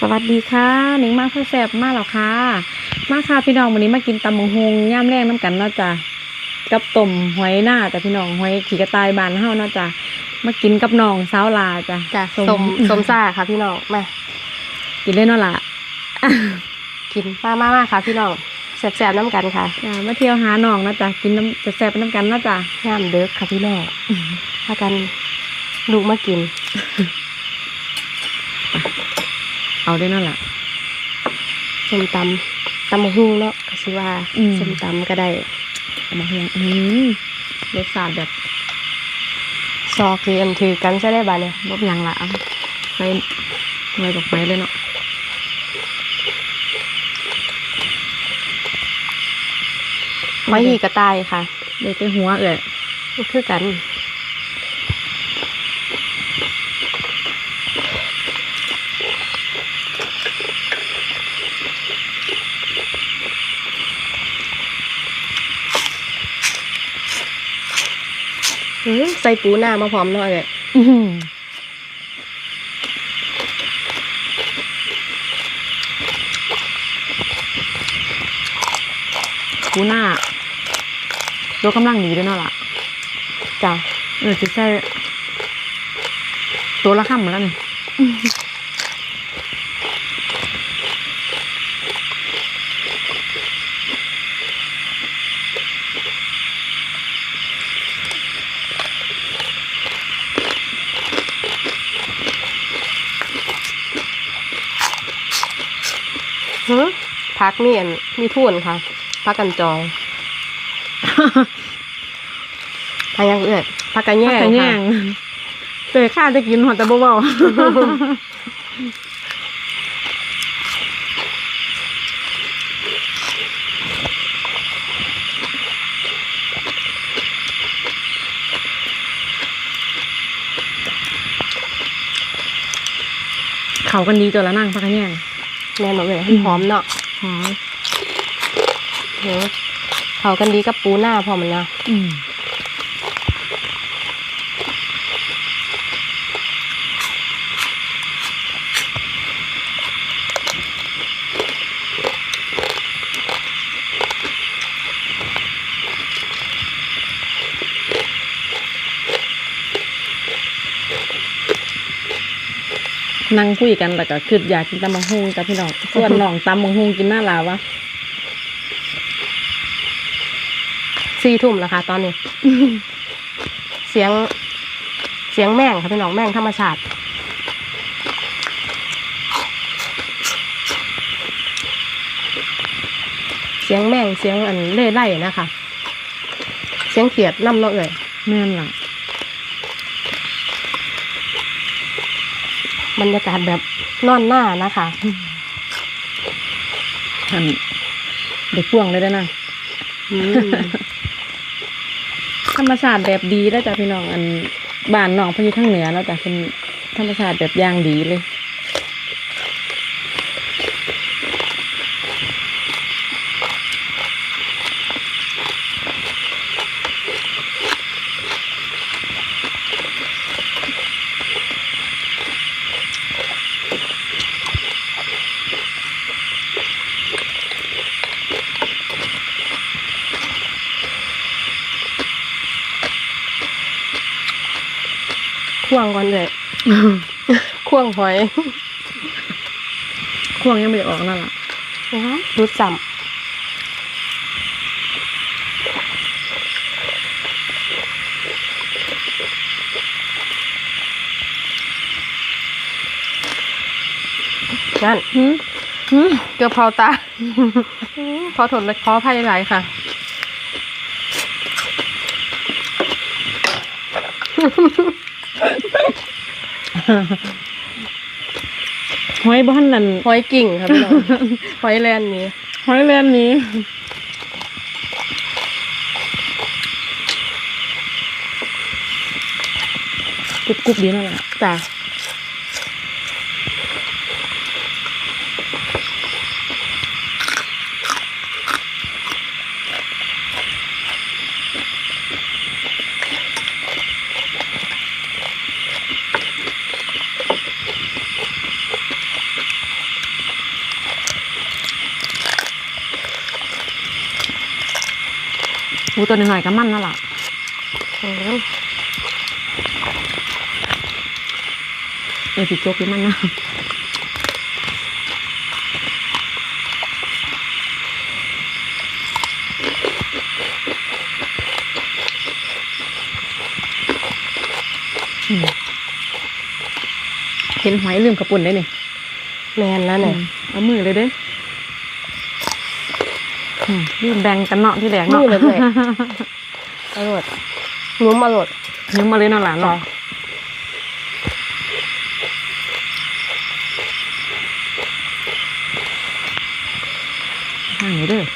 สวัสดีค่ะหนิงมาพ่อแสบมาแล้วค่ะ มาค่ะพี่น้องวันนี้มากินตำบังฮงย่ามแรงน้ำกันเนาะจ้ะกับต้มหอยหน้าจ้ะพี่น้องหอยขี่กระต่ายบานเฮาเนาะจ้ะมากินกับน้องสาวลาจ้ะจ้ะสมสมสมซ่าค่ะพี่น้องมากินเล่นเนาะล่ะกินมามามาค่ะพี่น้องแสบๆน้ำกันค่ะจ้ะมาเที่ยวหาน้องเนาะจ้ะกินน้ำจะแสบๆน้ำกันเนาะจ้ะน้ำเด็กค่ะพี่น้องพากันลูกมากิน เอาได้เนาะล่ะส้มตำตำมะฮุ่งเนาะก็สิว่าอืม ส้มตำก็ได้ตำบังฮงอืมรสชาติแบบซอคืออันถือกันใช่ได้บ้าเนี่ยบ่เป็นหยังละเอาใส่หน่วยดอกไม้เลยเนาะไม้หีกระต่ายค่ะ ได้แต่หัวเอ่ยมันคือกัน ใส่ปูหน้ามาพร้อมเนาะเลยอื้อหือกูหน้าตัวกำลังดีด้วยเนาะล่ะจ้ะเออจะใส่ตัวละข้ามมาแล้วนี่ พักมีอันมีทุนค่ะ พักกันจองพักยังเอื้อยพักกันแย่งผักกะแย่งค่ะเตยข้าจะกินหอแต่บ่เบาเขากันดีตัวละนั่งผักกะแย่ง แม่นบอกเลยหอมเนาะหอมเออเขากันดีกับปูหน้าพอมันเนาะอืม นั่งคุยกันแล้วก็คืออยากกินตำบังฮงกับพี่น้องส่วนน้องตำบังฮงกินหน้าลาวะสี่ทุ่มแล้วค่ะ ตอนนี้ เสียงเสียงแม่งค่ะพี่น้องแม่งธรรมชาติเสียงแม่งเสียงอันเล่ไล่นะคะ เสียงเขียดน้ำเนาะเอ่ยแม่นล่ะ บรรยากาศแบบนอนหน้านะคะอันเด็กพ่วงเลยได้อนะอืมธรรมชาติแบบดีแล้วจ้ะพี่น้องอันบ้านน้องเพนอยู่ทางเหนือแล้วจ้ะเป็นธรรมชาติแบบอย่างดีเลย ควงก่อนเลยควงหอยพ่วงยังไม่ได้ออกนั่นล่ะรุดสัมนั่นหืมหืมเกือบเผาตา ขอโทษและขออภัยหลายค่ะ หอยบ้านนั่นหอยกิ่งค่ะพี่น้องหอยแลนด์นี้หอยแลนด์นี้กรุบกรุบดีนั่นแหละจ้ะ อูตัวหน่อยๆก็มันนั่นล่ะอืมเออสิจกที่มันนะอืมเห็นหอยลืมกระปุ่นได้นี่แมนแล้วเนี่ยเอามือเลยเด้ออืม รีบแบ่งกันเนาะที่แหลกมืเนาะอเลยเลยอร่อยนุ่มอร่อยยิ้มมาเลยเนาะหลานจ้ะเนาะห่างนี้เด้อหื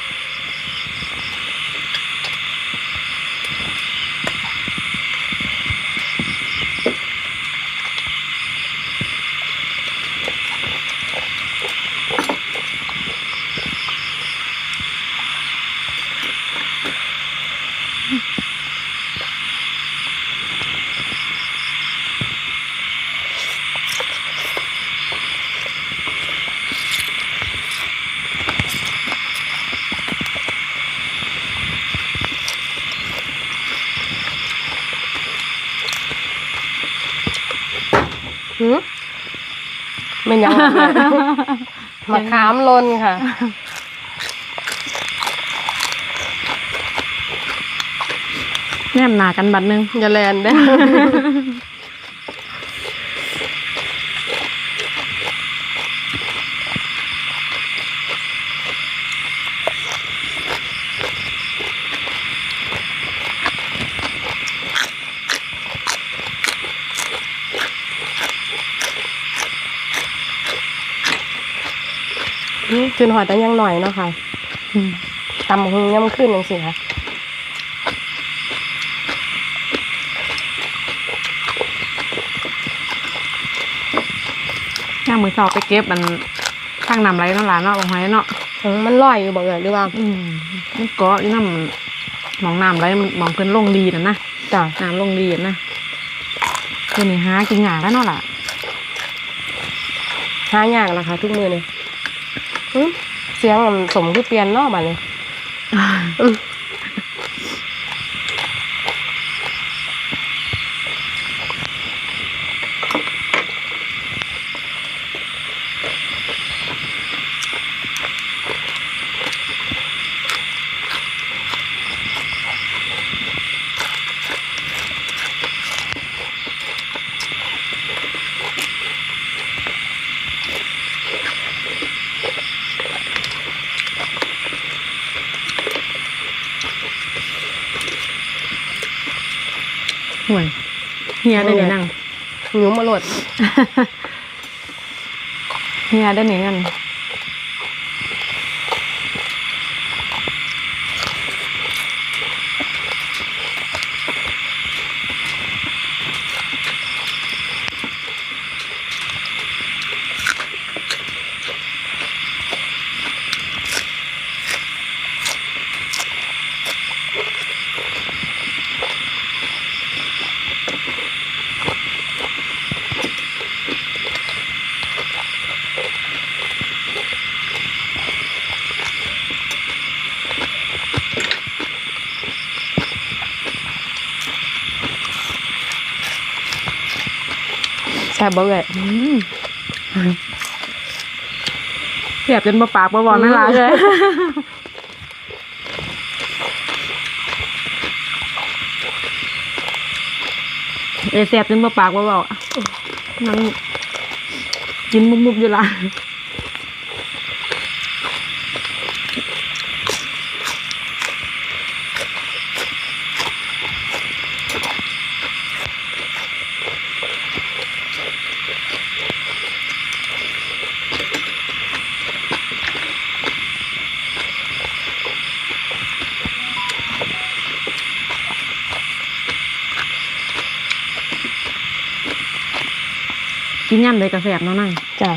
มะขามลนค่ะ แนมหนากันบัดหนึง อย่าแลนได้อ หอยแต่ยังหน่อยเนาะค่ะอืมตำหงย่ำขึ้นยังสิค่ะย่างมือสอบไปเก็บมันทางนำไรเนาะหลานเนาะบางหอยเนาะอืมมันลอยอยู่บ่เอ่ยหรือว่าอืมมันเกาะอยู่น้ำหมองน้ำไรมันหมองเพิ่นลงดีน่ะนะจ้ะน้ำลงดีน่ะนะตัวนี้หากินหยาแล้วเนาะล่ะหายากนะคะทุกมือเนี่ยอื้อ เสียงมันสมคือเปลี่ยนเนอกบัดเลย ฮียได้นี่นั่งหิวมาโหลดเฮียได้นี่นั่น ซ่บบ่เอ่ยอืมเสียบจนบ่ปากบ่บอกนั่นล่ะเลยเออเสียบจนบ่ปากบ่บอกนั่งกินมุบๆอยู่ล่ะ กินย่ำเลยกระแสบเนาะนั่งจ้ะ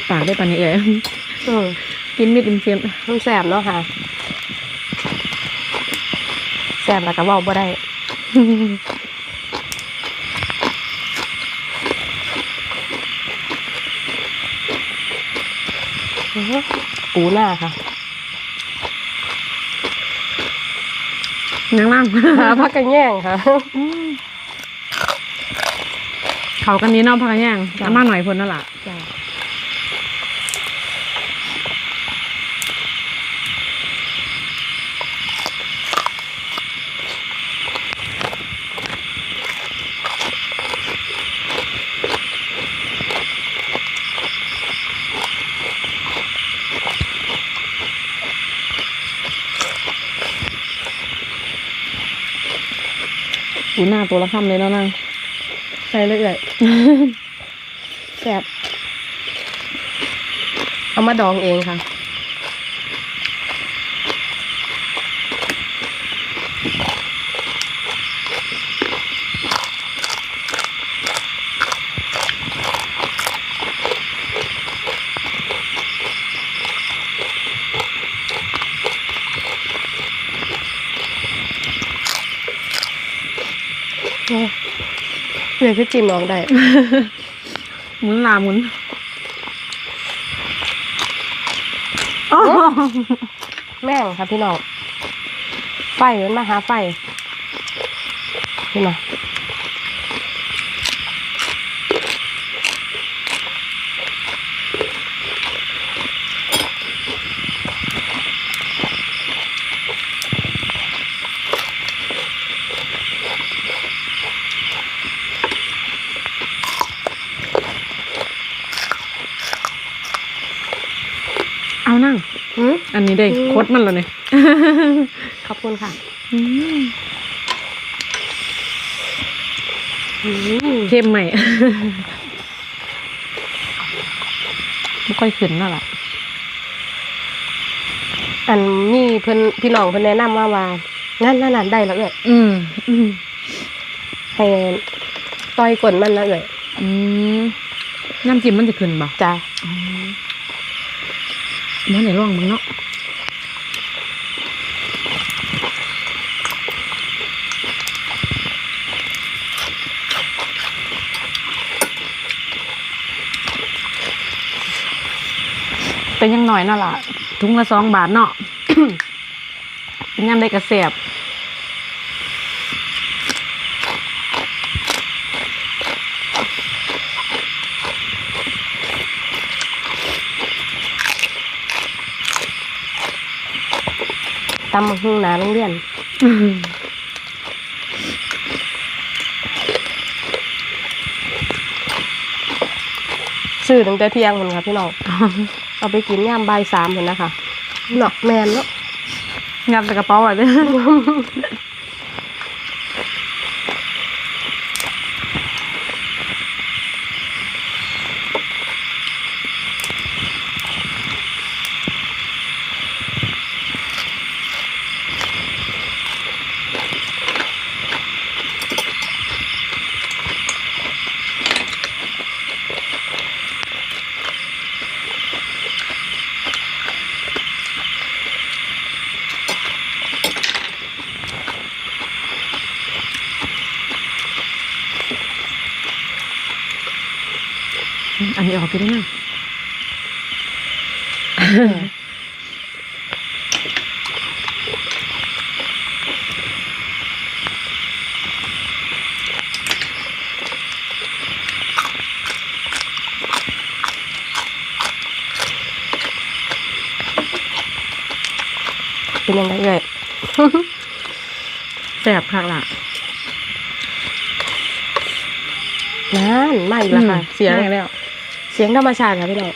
บปากได้ปะเนี่ยเอ๋ยอืมกินมิดอิมเซียมมันแสบเนาะค่ะแสบแล้วก็เว้าบ่ได้อื้อหือปูหน้าค่ะยังล่างหาพักกันแย่งค่ะเขากันนี้เนาะพักกันย่างอามาหน่อยพ้นนั่นแหละ ตัวละคำเลยเนาะนางใส่เลยเอ่ยแสบเอามาดองเองค่ะ เดี๋ยวคือจิ้มลองได้หมุนลาหมุนอ๋อแม่งค่ะพี่น้องไฟมันมาหาไฟขึ้นมาเอานั่ง หืม อั นนี้ได้อืมคดมันแล้วเนี่ยขอบคุณค่ะอืมอืมเข้มใหม่ไม่ค่อยขึ้นนั่นแหละอันมีเพิ่นพี่น้องเพิ่นแนะนำมาว่างานนั่นนั่นได้แล้วเอ่ยอืมอืมให้ต่อยกลนมันนะเอ่ยอืมน้ำจิ้มมันจะขึ้นบ่จ้าอ๋อมันไหนร่องมึงเนาะ็ยังหน่อยน่ะล่ะถุงละสองบาทเนาะเป็นยังได้กระเสียบตำบักหุ่งหนาโรงเรียนซื้อตั้งแต่เที่ยงคนค่ะพี่น้อง เอาไปกินย่ามบ่ายสามคนนะคะเนาะแมนเนาะงับใส่กระเป๋าอะเด้อั นนี้ออกไปได้ไหมเป็นยังไงเอ่ยแสบคักล่ะนั่นไม่ละค่ะ เสียงได้แล้ว เสียงธรรมชาติค่ะพี่น้อง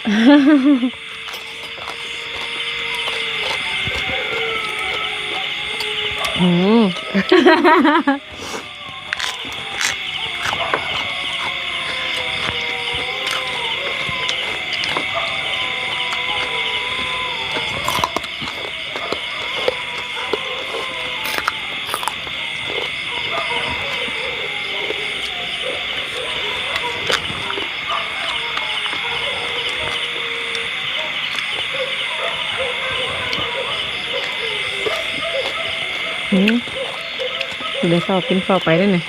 อืม เดี๋ยวสอบกินสอบไปได้เนี่ย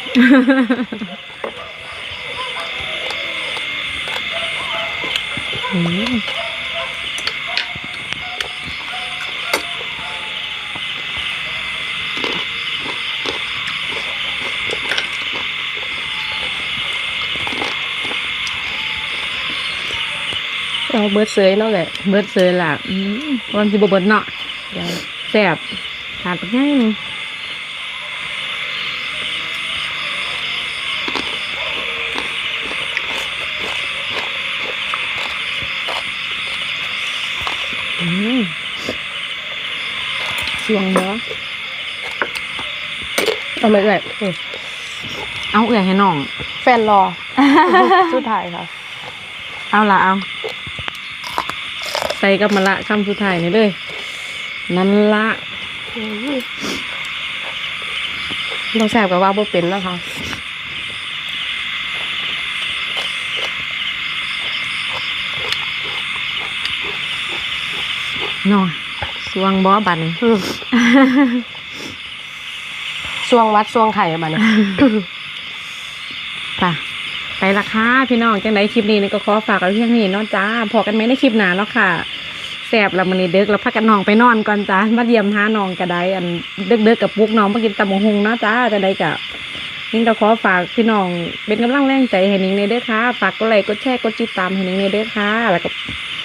หืมเราเบิดเสยเนาะแหละ เบิดเซยล่ะอืมวันที่บเบิดเนาะเดี๋ยวแซ่บขาดไปง่ายหนึงอืม สวงเนาะเอาไม่เอ่ยนี่เอาเอื่อยให้น้อง แฟนรอ สุดท้ายค่ะ เอาละเอาใส่กับมะละคำสุดท้ายนี่เลย นั่นละเราแสบกับว่าบ่เป็นนะคะเนาะ สวงบอบัดนอืมช่วงวัดช่วงไข่มาเนี่ยป่ะไปละค่ะพี่น้องจังไดคลิปนี้นี่ก็ขอฝากไว้เพียงนี้เนาะจ้าพอกันไหมในคลิปหน้าแล้วค่ะแสบแล้วมันนี่เด็กแล้วพักกันน้องไปนอนก่อนจ้ามาเยี่ยมหาน้องกระไดอันเด็กๆกับปุกน้องมากินตำมงหงเนาะจ้าจังไดกะนิ่งก็ขอฝากพี่น้องเป็นกำลังแรงใจให้นิ่งในเด้อค่ะ ฝากกดไลค์กดแชร์กดติดตามให้นิ่งในเด้อค่ะ แล้วก็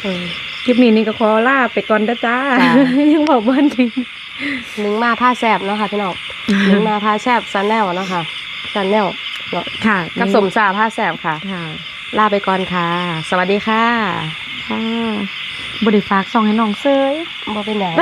อืม คลิปนี้นี่ก็ขอลาไปก่อนเด้อจ้า จ้า ยังบอกเบิ้นเก่งลิงมาผ้าแสบเนาะค่ะพี่น้องลิงมาผ้าแสบซันแนลเนาะค่ะซันแนลเนาะค่ะกับสมสาผ้าแสบค่ะ ค่ะลาไปก่อนค่ะ สวัสดีค่ะค่ะบริฝากซองให้น้องเซย บ่เป็นหยัง